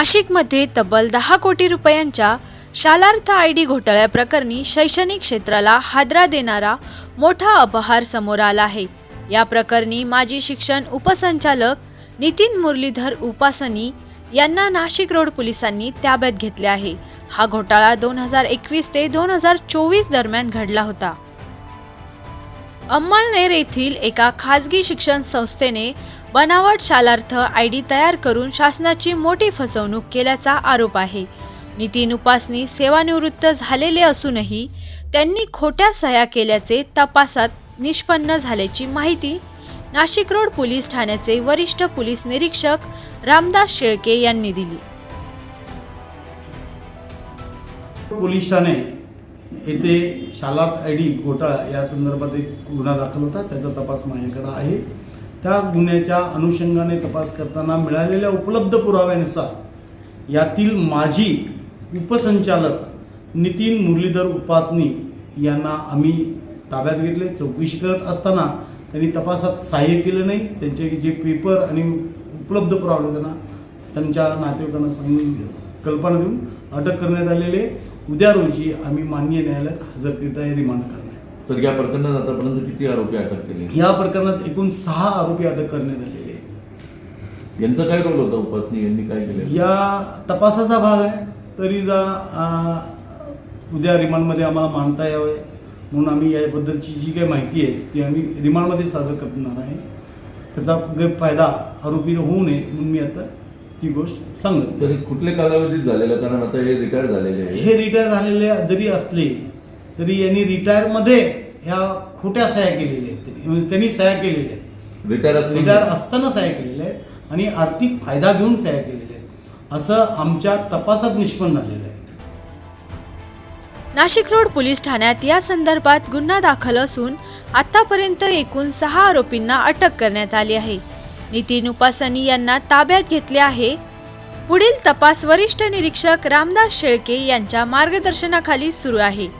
नाशिकमध्ये तब्बल दहा कोटी रुपयांच्या शालार्थ आय डी घोटाळ्याप्रकरणी शैक्षणिक क्षेत्राला हादरा देणारा मोठा अपहार समोर आला आहे. या प्रकरणी माजी शिक्षण उपसंचालक नितीन मुरलीधर उपासनी यांना नाशिक रोड पोलिसांनी ताब्यात घेतले आहे. हा घोटाळा दोन हजार एकवीस ते दोन हजार चोवीस दरम्यान घडला होता. अंमळनेर येथील एका खाजगी शिक्षण संस्थेने बनावट शालार्थ आय डी तयार करून शासनाची मोठी फसवणूक केल्याचा आरोप आहे. नितीन उपासनी सेवानिवृत्त झालेले असूनही त्यांनी खोट्या सह्या केल्याचे तपासात निष्पन्न झाल्याची माहिती नाशिक रोड पोलीस ठाण्याचे वरिष्ठ पोलीस निरीक्षक रामदास शेळके यांनी दिली. पोलीस ठाणे येथे शालाक आय डी घोटाळा या संदर्भात एक गुन्हा दाखल होता. त्याचा तपास माझ्याकडे आहे. त्या गुन्ह्याच्या अनुषंगाने तपास करताना मिळालेल्या उपलब्ध पुराव्यानुसार यातील माजी उपसंचालक नितीन मुरलीधर उपासनी यांना आम्ही ताब्यात घेतले. चौकशी करत असताना त्यांनी तपासात सहाय्य केलं नाही. त्यांचे जे पेपर आणि उपलब्ध पुरावे त्यांना त्यांच्या नातेवाईकांना सांगून कल्पना देऊन अटक करण्यात आलेले उद्या रोजी आम्ही माननीय न्यायालयात हजर करीत आहे रिमांड करण्यात सर या प्रकरणात आतापर्यंत किती आरोपी अटक केले? या प्रकरणात एकूण सहा आरोपी अटक करण्यात आलेले आहेत. यांचा काय रोल होता? उपासनी यांनी काय केलं? या तपासाचा भाग आहे. तरी जा उद्या रिमांडमध्ये आम्हाला मानता यावे. म्हणून आम्ही याबद्दलची जी काही माहिती आहे ती आम्ही रिमांडमध्ये सादर करणार आहे. त्याचा गैरफायदा आरोपी होऊ नये म्हणून मी आता ती गोष्ट सांगत तरी कुठल्या कालावधीत झालेलं? कारण आता हे रिटायर झालेले आहे. हे रिटायर झालेले जरी असले तरी यांनी रिटायरमध्ये ह्या खोट्या सह्या केलेल्या आहेत त्यांनी. म्हणजे त्यांनी सह्या केलेल्या आहेत. रिटायर रिटायर असताना असताना सह्या केलेल्या आहेत आणि आर्थिक फायदा घेऊन सह्या केलेल्या आहेत. असं आमच्या तपासात निष्पन्न झालेलं आहे. नाशिक रोड पोलीस ठाण्यात या संदर्भात गुन्हा दाखल असून आतापर्यंत एकूण सहा आरोपींना अटक करण्यात आली आहे. नितीन उपासनी यांना ताब्यात घेतले आहे. पुढील तपास वरिष्ठ निरीक्षक रामदास शेळके यांच्या मार्गदर्शनाखाली सुरू आहे.